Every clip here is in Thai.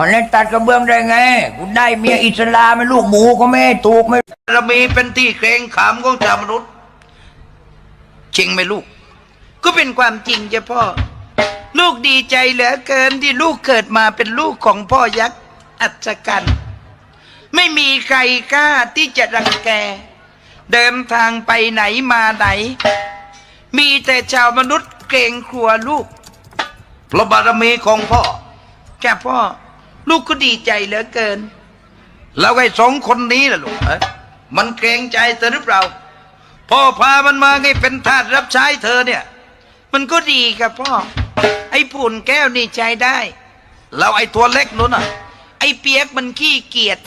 มันเล่นตัดกระเบื้องได้ไงกูได้เมียอิสลามไม่ลูกหมูก็ไม่ถูกไม่รามีเป็นที่เกรงขามของชาวมนุษย์จริงไหมลูก ก็เป็นความจริงจ้ะพ่อ ลูกดีใจเหลือเกินที่ลูกเกิดมาเป็นลูกของพ่อยักษ์อัศกัน ไม่มีใครกล้าที่จะรังแก เดินทางไปไหนมาไหน มีแต่ชาวมนุษย์เกรงครัวลูก เพราะบารมีของพ่อจ้ะพ่อ ลูกก็ดีใจเหลือเกิน แล้วไอ้สองคนนี้ล่ะลูกมันเกรงใจเธอหรือเปล่า พ่อพามันมาให้เป็นทาสรับใช้เธอเนี่ย มันก็ดีครับพ่อ ไอ้ผุ่นแก้วนี่ใจได้ แล้วไอ้ตัวเล็กนู้นอะ ไอ้เปียกมันขี้เกียจ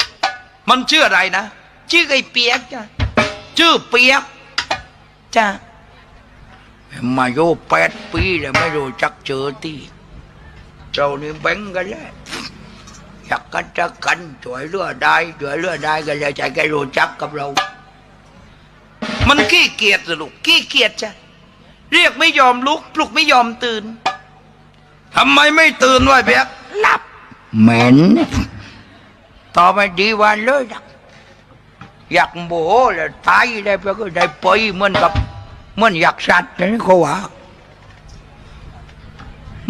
มันชื่ออะไรนะ ชื่อไอ้เปียกจ้ะ ชื่อเปียกจ้ะมาโยแปดปีแล้วไม่รู้จักเจอที่เจ้านี่แบ่งกันแล้ว อยากกันจะกันช่วยเหลือได้ช่วยเหลือได้กันเลยใจแกรู้จักกับเรา มันขี้เกียจสิลูกขี้เกียจจ้ะเรียกไม่ยอมลุกปลุกไม่ยอมตื่นทำไมไม่ตื่นวะเปียกหลับเหม็นต่อไปดีวันเลยนะอยากโมโหแล้วตายได้ไปก็ได้ไปเหมือนกับเหมือนอยากสัตว์นี่เขาว่า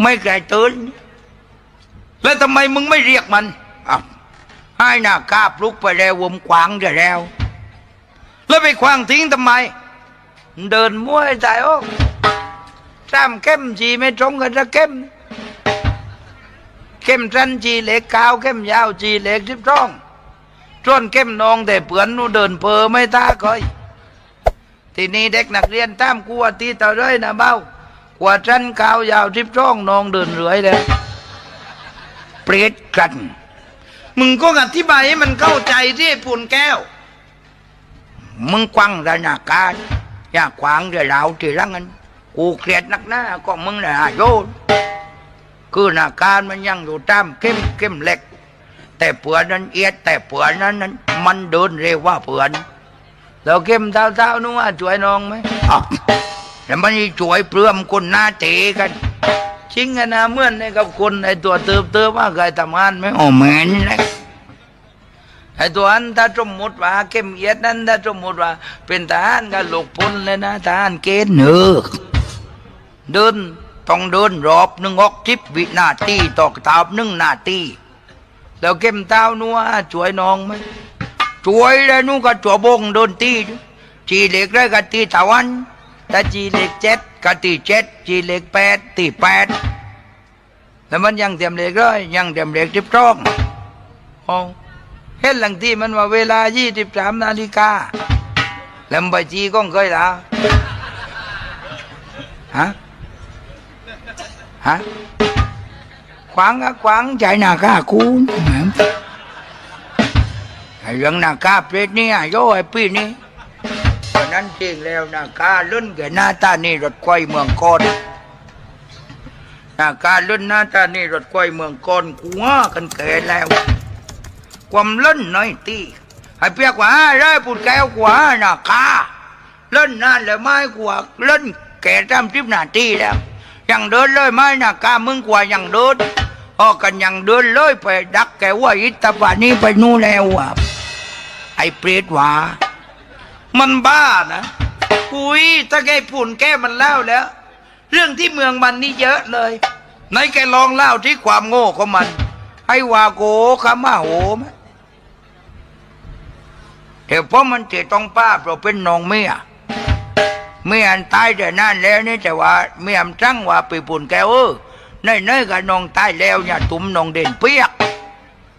ไม่ไกลตื่น แล้วทำไมมึงไม่เรียกมันอ้าวให้หน้ากาปลุกไปแล้ววมขวางจะแล้ว แล้วไปควางทิ้งทำไม เดินมวยตายโอ้สามเข้มจีไม่ตรงกันสักเข้มเข้มสั้นจีเล็กกาวเข้มยาวจีเล็กสิบสองส่วนเข้มนองแต่เปือนนูเดินเพอไม่ตาคอย ทีนี้เด็กนักเรียนตามกลัวตีต่อเลยนะเบ้ากว่าสั้นกาวยาวสิบสองนองเดินเรื่อยเลย เปรียดกัน มึงก็อธิบายให้มันเข้าใจที่ไอ้ปุ่นแก้ว มึงกว้างระนาการอย่าขวางเดี๋ยวเราทีหลังนั้นกูเกลียดนักหน้าก็มึงน่ะโยนคือหนาการมันยังอยู่ตามเข้มเข้มเล็ก แต่เปือนนั้นเอียดแต่เปือนนั้นนั้น มันเดินเร็วกว่าเปือนแล้วเข้มเท้าเท้าๆนู้ว่าช่วยน้องไหมอ้าวแล้วมันนี่ช่วยเปลือมคนหน้าเตะกัน ชิงกันนะเมื่อนในกับคนไอตัวเติบเติบว่าเคยทำงานไมอ๋อเหม็นเลยไอ้ตัวนั้นถ้าสมมติว่าเข้มเอียดนั้นถ้าสมมติว่า เป็นทหารก็หลกพ้นเลยนะทหารเกณฑ์เนอเดินต้องเดินรอบหนึ่งออกทิพวินาทีต่อตาบหนึ่งนาทีแล้วเข้มเท้านัวช่วยน้องไหมช่วยแล้วนู้นก็จัวบงโดนตีจีเหล็กได้ก็ตีตะวัน ถ้าจีเล็กเจ็ดก็ตีเจ็ดจีเล็กแปดตีแปดแล้วมันยังเตรียมเล็กเลยยังเตรียมเล็กทิพย์ช่องโอ้เห็นหลังที่มันว่าเวลา23นาฬิกาแล้วมันไปจีก้องเคยละฮะฮะขวางก็ขวางใจหน้ากากูแหมไอ้เรื่องหน้ากาเปรตนี่อะโย่ไอ้ปีนี่ นั้นจริงแล้วนากาลุ่นแก่หน้าตานี่รถไฟเมืองกอนนากาลุ่นหน้าตานี่รถไฟเมืองกอนกูว่ากันแก่แล้ว ความเล่นน้อยตีให้เปียกว่าได้ปุดแก้วกว่านะกาเล่นนานเลยไม่กว่าเล่นแก่ทำทิพนาทีแล้วยังเดินเลยไม่นะกามึงกว่ายังเดินพอกันยังเดินเลยไปดักแกว่าอิตาบานี่ไปนู่นแล้วอะไอ้เปรตว่า มันบ้านะอุ้ยถ้าแกปุ่นแก้มันเล่าแล้ว เรื่องที่เมืองมันนี่เยอะเลยไหนแกลองเล่าที่ความโง่ของมัน ให้วาโกขมาโหมเดี๋ยวเพราะมันจะต้องป้าเพราะเป็นน้องเมียเมียอันตายแต่นานแล้วนี่แต่ว่าเมียมจังว่าไปปุ่นแกวเออในเนกับน้องตายแล้วเนี่ยตุ้มน้องเด่นเปียก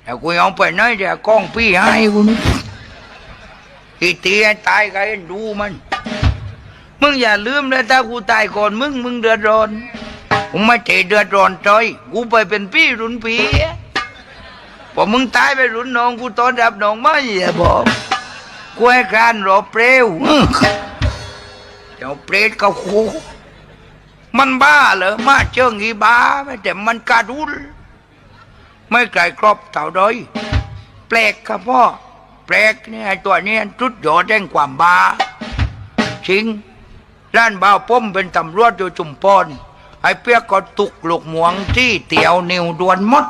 แต่กูเอาไปเนยเดี๋ยวกล้องพี่ให้กูนี่ อีตีให้ตายก็เห็นดูมัน มึงอย่าลืมนะถ้ากูตายก่อนมึงมึงเดือดร้อนกูไม่เจเดือดร้อนใจอยกูไปเป็นพี่รุ่นพี่พอมึงตายไปรุ่นน้องกูต้อนรับน้องไม่อย่าบอกกูให้การรอเปลวอื้อเจ้าเปรตกับคูมันบ้าเหรอมาเชิงอีบ้าไม่แต่มันการุลไม่ไกลครอบเท่าใดแปลกครับพ่อ แปลกเนี่ยไอตัวนี้จุดยอดแห่งความบาจริงด้านบ่าวป้มเป็นตำรวจอยู่จุมพรไอ้เปียกก็ตุกลูกหมวงที่เตียวนิวดวนมด